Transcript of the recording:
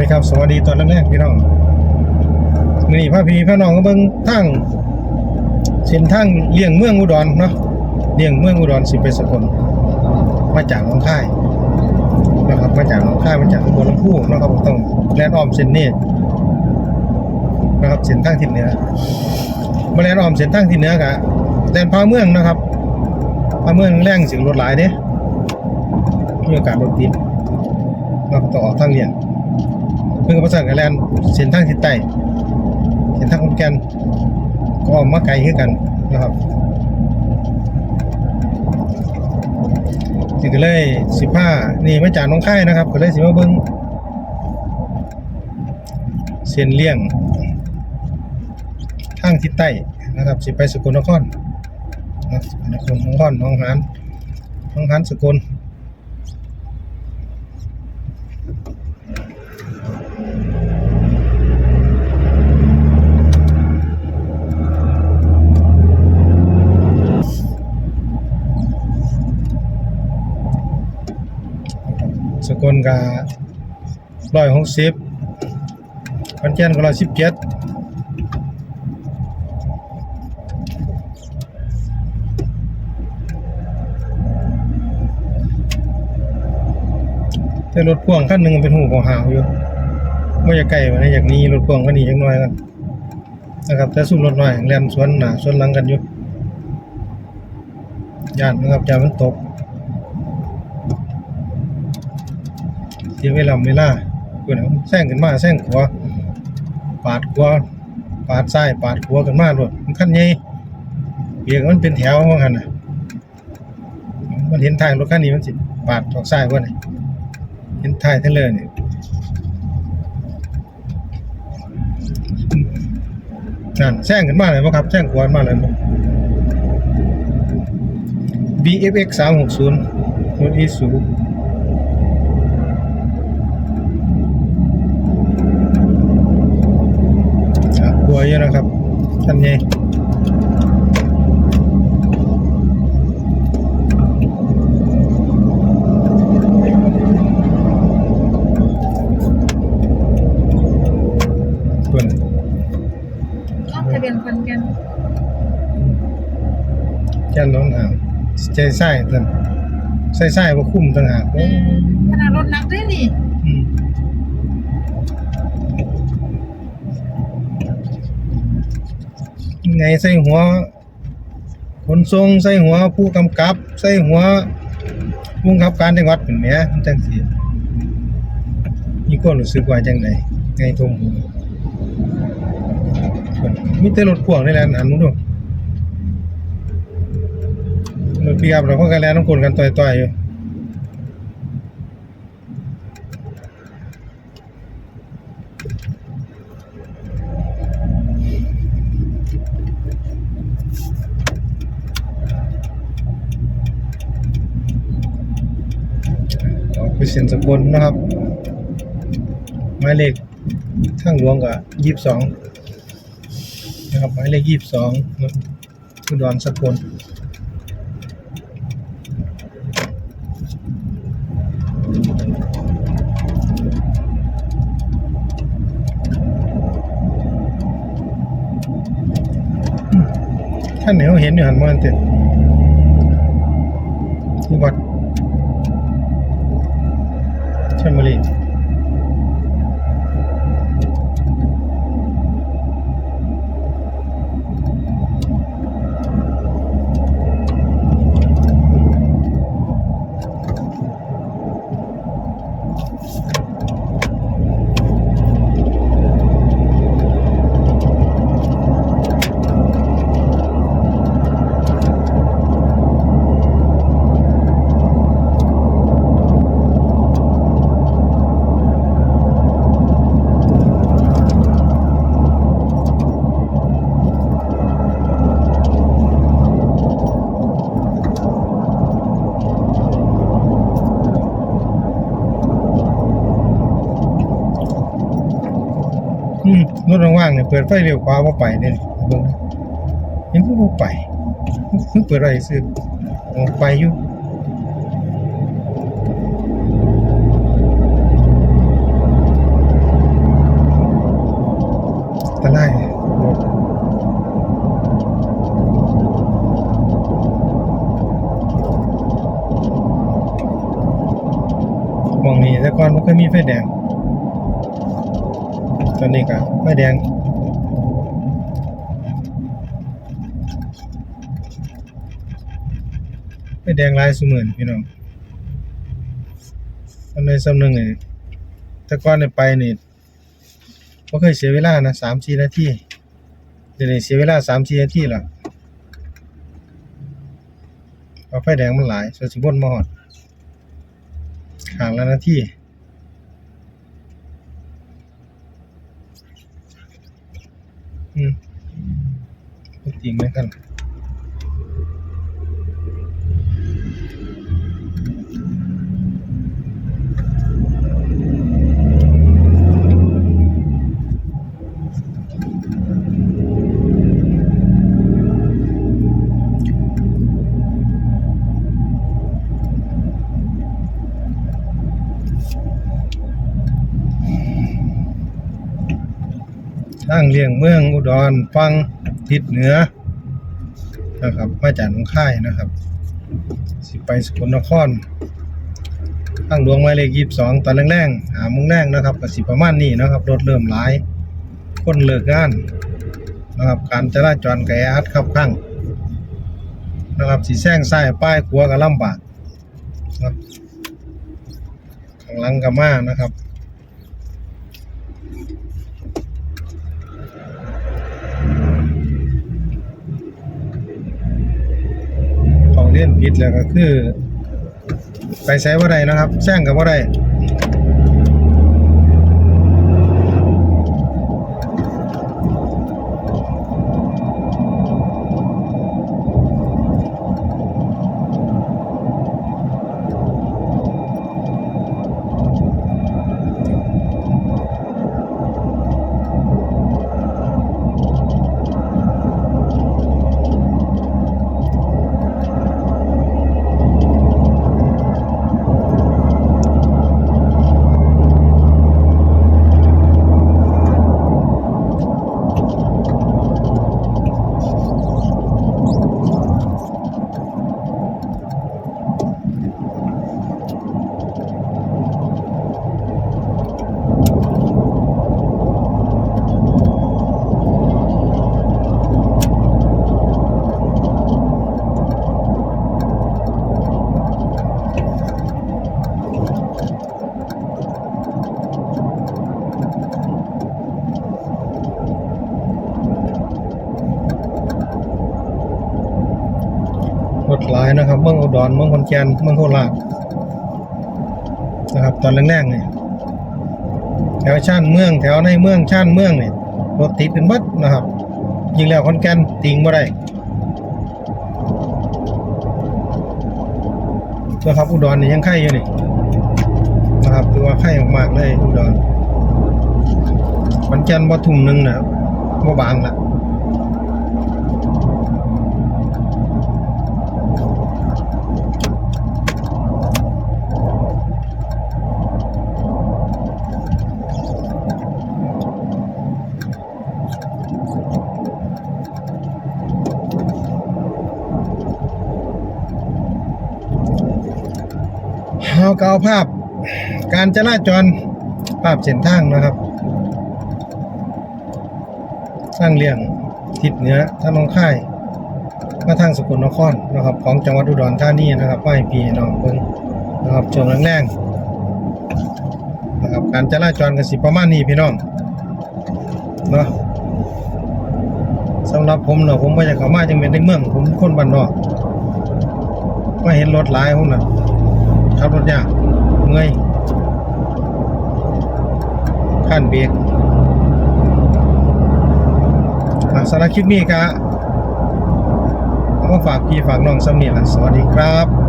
ดีครับ สวัสดีตอนแรกๆพี่น้องนี่พระพีพระน้องก็เบิ่งทางเส้นทางเลี่ยงเมืองอุดรเนาะเลี่ยงเมืองอุดรสิไปสกลมาจากหนองคายนะครับมาจากหนองคายมาจากอุบลำพูนะครับต้องแลนอ้อมเส้นนี้นะครับเส้นทางทิศเหนือมาแลนอ้อมเส้นทางทิศเหนือกะแล่นพาเมืองนะครับพาเมืองแรงเสียงรถหลายเด้มีโอกาสรถติดเราต้องออกทางเลี่ยง พิ่งประสานกับแลนเส้นทางทิศใต้เส้นทางขอนแก่นก็ออกมาไกลขึ้นกันนะครับนี่ก็เลยสิบห้านี่มาจากน้องค่ายนะครับ ก็เลยสิมาเบิ้งเส้นเลี่ยงทางทิศใต้นะครับ สิไปสกลนครนะสกลนครหนองฮอนหน้องหานหน้องหานสกล สกลการ้อยหกสิบขอนแก่นก็ร้อยสิบเจ็ดแต่รถพ่วงคันหนึ่งเป็นหูของหาวอยู่ไม่อยากไกลมาได้อย่างนี้รถพ่วงก็หนีจังน้อยกันนะครับแต่สู้รถน้อยแล่นสวนหนาสวนหลังกันอยู่ย่านนะครับยานมันตก เสียเวลาเวลาเพื่อนแซงขึ้นมาแซงขวาปาดขวาปาดซ้ายปาดขวากันมาโลดมันคันใหญ่เบียกมันเป็นแถวว่างันนะมันเห็นท้ายรถคันนี้มันสิปาดออกซ้ายว่านี่เห็นท้ายเทเลอร์นี่นั่นแซงขึ้นมาเลยบ่ครับแซงขวามาเลยบ่ BFX 360รถอีซู ครับกลัวเยอะนะครับ ท่านนี้เพื่อนรอบทะเบียนคนกันแค่น้องห่างใจไส้ท่านไส้ไส้ว่าคุ้มต่างหากเออขนาดรถหนักด้วยนี่ อืม ไงใส่หัวขนทรงใส่หัวผู้กำกับ ใส่หัวผู้กำกับการจังหวัดเป็นแหม่มันจังสิมีความรู้สึกว่าจังไดไงทุ่มมีแต่รถพ่วงนี่แหละอันนู้นดูรถปิกอัพเราก็กันแล้วต้องคนกันต่อยๆอยู่ เซ็นสกลนะครับหมายเลขทางหลวงกับยี่สิบสองนะครับหมายเลขยี่สิบสองอุดรสกลท่านไหนเขาเห็นอยู่หันมาเต็ดที่วัด ช รถว่างๆเนี่ยเปิดไฟเร็วยวขวาว่าไปเนี่ยเบิ่งยังก็ว่าไปคือเปิดอะไรซื้อไปอยู่ตะไลมองนี้แต่ก่อนมันเคยมีไฟแดง ตอนนี้ก็ไฟแดงไฟแดงหลายสุมื่นพี่น้องอันในสำนึงนี่แต่ก่อนเนี่ยไปนี่บ่เคยเสียเวลานะสามสี่นาทีเดี๋ยวนี้เสียเวลาสามสี่นาทีแล้วเพราไฟแดงมันหลายสวนสิบนมอดห่างละนาที อืมจริงไหมกัน ทางเลี่ยงเมืองอุดรฟังทิศเหนือนะครับมาจากหนองค่ายนะครับ สิไปสกลนครทางหลวงหมายเลขยี่สิบสองตอนแรงๆหามุงแรงนะครับก็สิประมาณนี้นะครับรถเริ่มหลายคนเลิกงานนะครับการจราจรก็แออัดครับข้างนะครับสีแซงซ้ายป้ายขัวาก็ลำบากนะครับข้างหลังก็มานะครับ ของ เล่นผิดแล้วก็คือ ไปใช้ว่าใดนะครับแซงกับว่าใดร ดรเมืองขอนแก่นเมืองโคราชนะครับ ตอนแรกๆเนี่ยแถวชานเมืองแถวในเมืองชานเมืองเนี่ยรถติดเป็นบัดนะครับ ยิงแล้วขอนแก่นติงบ่ได้นะครับอุดรเนี่ยยังไข่อยู่นี่นะครับถือว่าไข่มากๆเลยอุดรขอนแก่นบ่ทุ่มหนึ่งนะครับบ่บางละาก็เอาภาพ การจราจรภาพเส้นทางนะครับสร้างเลี่ยงทิศเหนือทางหนองค่ายมาทางสกลนครนะครับ ของจังหวัดอุดรธานีนะครับป้ายพีน้องเบิ่งนะครับช่วงแรงๆนะครับการจราจรกันสิประมาณนี้พี่น้องเนาะสำหรับผมเนาะผมไม่อยากเข้ามาจังเป็นในเมือง ผมคนบ้านนอกมาเห็นรถหลายผมน่ะ ขับรถยากเมื่อยขั้นเบรกอะสารคลิปนี้ก็เอามาฝากพี่ฝากน้องสำเนียงสวัสดีครับ